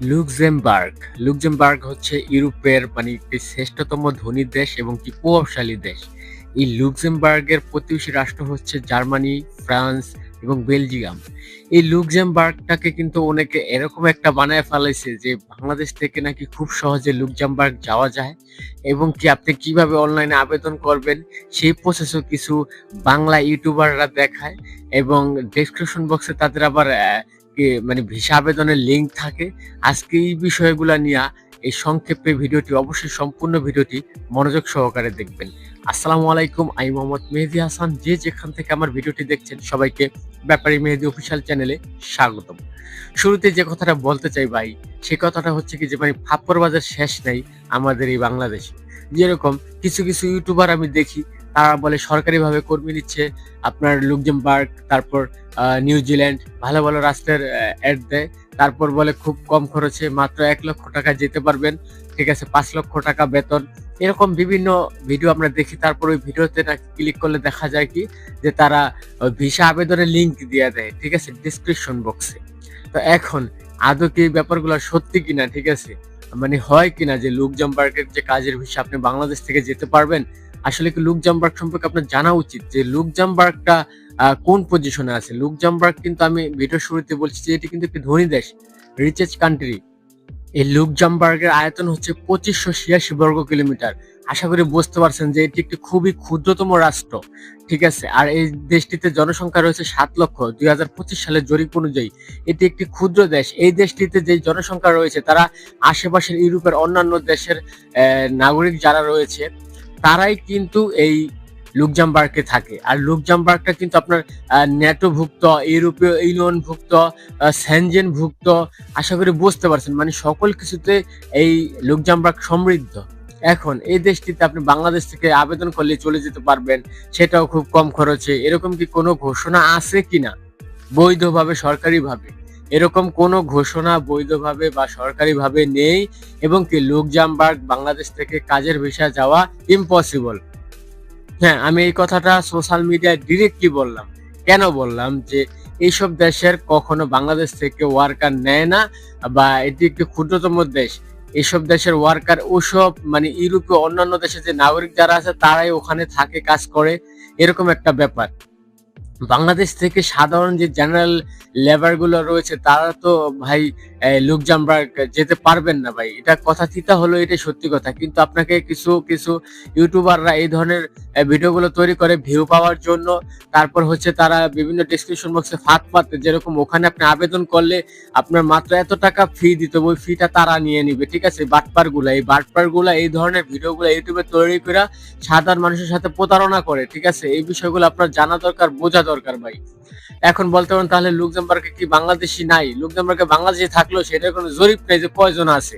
Luxembourg. Luxembourg হচ্ছে ইউরোপের মানে একটি শ্রেষ্ঠতম ধনী দেশ এবং কি প্রভাবশালী দেশ। এই লুক্সেমবার্গের প্রতিবেশী রাষ্ট্র হচ্ছে জার্মানি, ফ্রান্স এবং বেলজিয়াম। এই লুক্সেমবার্গটাকে কিন্তু অনেকে এরকম একটা বানায় ফেলাইছে যে বাংলাদেশ থেকে নাকি খুব সহজে লুক্সেমবার্গ যাওয়া যায় এবং কি আপনি কীভাবে অনলাইনে আবেদন করবেন সেই প্রসেসও কিছু বাংলা ইউটিউবাররা দেখায় এবং ডেসক্রিপশন বক্সে তাদের আবার মানে ভিসা আবেদনের লিঙ্ক থাকে। আজকে এই বিষয়গুলো নিয়ে এই সংক্ষেপে ভিডিওটি, অবশ্যই সম্পূর্ণ ভিডিওটি মনোযোগ সহকারে দেখবেন। আসসালামু আলাইকুম, আমি মোহাম্মদ মেহেদি হাসান। যে যেখান থেকে আমার ভিডিওটি দেখছেন, সবাইকে ব্যাপারী মেহেদি অফিসিয়াল চ্যানেলে স্বাগতম। শুরুতে যে কথাটা বলতে চাই ভাই, সে কথাটা হচ্ছে কি যে মানে ফাপ্পর বাজার শেষ নেই আমাদের এই বাংলাদেশে। যেরকম কিছু কিছু ইউটিউবার আমি দেখি তারা বলে সরকারিভাবে কর্মী নিচ্ছে, আপনার লুকজেমবার্গ, তারপর নিউজিল্যান্ড ভালো ভালো রাষ্ট্রের অ্যাড দেয়। তারপর বলে খুব কম খরচে মাত্র এক লক্ষ টাকা যেতে পারবেন, ঠিক আছে, পাঁচ লক্ষ টাকা বেতন। এরকম বিভিন্ন ভিডিও আমরা দেখি, তারপর ওই ভিডিওতে না ক্লিক করলে দেখা যায় কি, যে তারা ভিসা আবেদনের লিংক দিয়ে দেয়, ঠিক আছে ডিসক্রিপশন বক্সে তো এখন, আদৌ কি ব্যাপারগুলো সত্যি কিনা, ঠিক আছে? মানে হয় কিনা যে লুকজামবার্গের যে কাজের ভিসা আপনি বাংলাদেশ থেকে যেতে পারবেন আসলে কি লুক লুকজামবার্গ সম্পর্কে আপনার জানা উচিত? যে লুকজামবার্গটা আহ, কোন পজিশনে আছে? লুক লুকজামবার্গ কিন্তু আমি ভিডিও শুরুতে বলছি যে এটি কিন্তু একটি ধনী দেশ রিচেজ কান্ট্রি এই লুক লুকজামবার্গের আয়তন হচ্ছে পঁচিশশো ছিয়াশি বর্গ কিলোমিটার। আশা করি বুঝতে পারছেন যে এটি একটি খুবই ক্ষুদ্রতম রাষ্ট্র ঠিক আছে? আর এই দেশটিতে জনসংখ্যা রয়েছে সাত লক্ষ। দুই হাজার পঁচিশ সালের জরিপ অনুযায়ী এটি একটি ক্ষুদ্র দেশ। এই দেশটিতে যে জনসংখ্যা রয়েছে তারা আশেপাশের ইউরোপের অন্যান্য দেশের নাগরিক যারা রয়েছে তারাই কিন্তু এই লুকজামবার্গে থাকে। আর লুকজামবার্গটা কিন্তু আপনার ন্যাটোভুক্ত, ইউরোপীয় ইউনিয়নভুক্ত ভুক্ত আশা করি বুঝতে পারছেন। মানে সকল কিছুতে এই লুকজামবার্গ সমৃদ্ধ। এখন এই দেশটিতে আপনি বাংলাদেশ থেকে আবেদন করলে চলে যেতে পারবেন, সেটাও খুব কম খরচে। এরকম কি কোনো ঘোষণা আছে কিনা? বৈধভাবে, সরকারিভাবে? এরকম কোনো ঘোষণা বৈধভাবে বা সরকারিভাবে নেই এবং কি লুকজামবার্গ বাংলাদেশ থেকে কাজের ভিসা যাওয়া ইম্পসিবল হ্যাঁ আমি এই কথাটা সোশ্যাল মিডিয়ায় ডিরেক্টলি বললাম। কেন বললাম? যে এইসব দেশের কখনো বাংলাদেশ থেকে ওয়ার্কার নেয় না বা এটি একটি ক্ষুদ্রতম দেশ। এইসব দেশের ওয়ার্কার ওসব মানে ইউরোপীয় অন্যান্য দেশের যে নাগরিক যারা আছে, তারাই ওখানে থাকে, কাজ করে। এরকম একটা ব্যাপার। বাংলাদেশ থেকে সাধারণ যে জেনারেল লেবারগুলো রয়েছে, তারা তো ভাই লুকজামবার্গ যেতে পারবেন না ভাই। এটা কথা তিতা হলো এটা সত্যি কথা। কিন্তু আপনাকে কিছু কিছু ইউটিউবাররা এই ধরনের ভিডিওগুলো তৈরি করে ভিউ পাওয়ার জন্য, তারপর হচ্ছে তারা বিভিন্ন ডিসক্রিপশন বক্সে ফাঁক পাতে, যেরকম ওখানে আপনি আবেদন করলে আপনার মাত্র এত টাকা ফি দিতে ওই ফিটা তারা নিয়ে নিবে, ঠিক আছে? বাটপারগুলা, এই বাটপারগুলা, এই ধরনের ভিডিওগুলো ইউটিউবে তৈরি করে সাধারণ মানুষের সাথে প্রতারণা করে, ঠিক আছে? এই বিষয়গুলো আপনার জানা দরকার, বোঝা দরকার ভাই। এখন বলতে পারেন তাহলে লুকজামবার্গে কি বাংলাদেশি? নাই। লুকজামবার্গে বাংলাদেশি থাকলেও সেটার কোনো জরিপ নেই যে কয়জন আছে।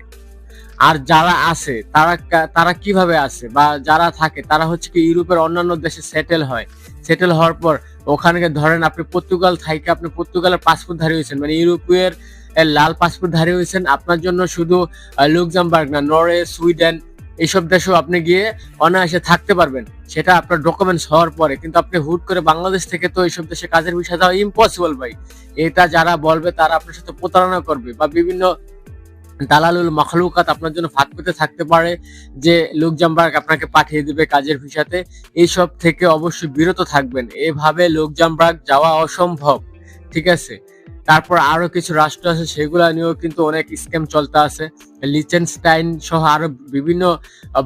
আর যারা আছে তারা তারা কীভাবে আছে? বা যারা থাকে তারা হচ্ছে কি ইউরোপের অন্যান্য দেশে সেটেল হয়। সেটেল হওয়ার পর ওখানে ধরেন আপনি পর্তুগাল থাইকে আপনি পর্তুগালের পাসপোর্ট ধারী হয়েছেন। মানে ইউরোপের লাল পাসপোর্ট ধারী হয়েছেন। আপনার জন্য শুধু আহ, লুক্সেমবার্গ না নরওয়ে সুইডেন এইসব দেশেও আপনি গিয়ে অনায়াসে থাকতে পারবেন। সেটা আপনার ডকুমেন্টস হওয়ার পরে। কিন্তু আপনি হুট করে বাংলাদেশ থেকে তো এইসব দেশে কাজের বিষয় দেওয়া ইম্পসিবল ভাই। এটা যারা বলবে তারা আপনার সাথে প্রতারণা করবে বা বিভিন্ন দালালুল মখলুকাত আপনার জন্য ফাঁদ পেতে থাকতে পারে যে লুকজামবার্গ আপনাকে পাঠিয়ে দিবে কাজের ভিসাতে। এইসব থেকে অবশ্যই বিরত থাকবেন। এভাবে লুকজামবার্গ যাওয়া অসম্ভব। ঠিক আছে? তারপর আরও কিছু রাষ্ট্র আছে, সেগুলা নিয়েও কিন্তু অনেক স্ক্যাম চলতে আছে। লিচেনস্টাইন সহ আরও বিভিন্ন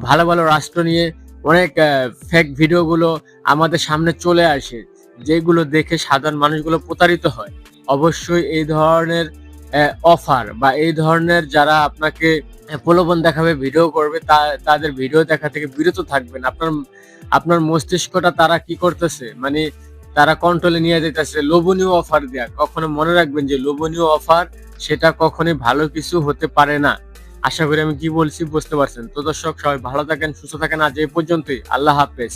ভালো ভালো রাষ্ট্র নিয়ে অনেক ফেক ভিডিওগুলো আমাদের সামনে চলে আসে, যেগুলো দেখে সাধারণ মানুষগুলো প্রতারিত হয়। অবশ্যই এই ধরনের অফার বা এই ধরনের যারা আপনাকে প্রলোভন দেখাবে, ভিডিও করবে তাদের ভিডিও দেখা থেকে বিরত থাকবেন। আপনার আপনার মস্তিষ্কটা তারা কি করতেছে? মানে তারা কন্ট্রোলে নিয়ে যেতেছে লোভনীয় অফার দেয়া। কখনো মনে রাখবেন যে লোভনীয় অফার সেটা কখনোই ভালো কিছু হতে পারে না। আশা করি আমি কি বলছি বুঝতে পারছেন। তো দর্শক, সবাই ভালো থাকেন, সুস্থ থাকেন। আজ এই পর্যন্তই। আল্লাহ হাফেজ।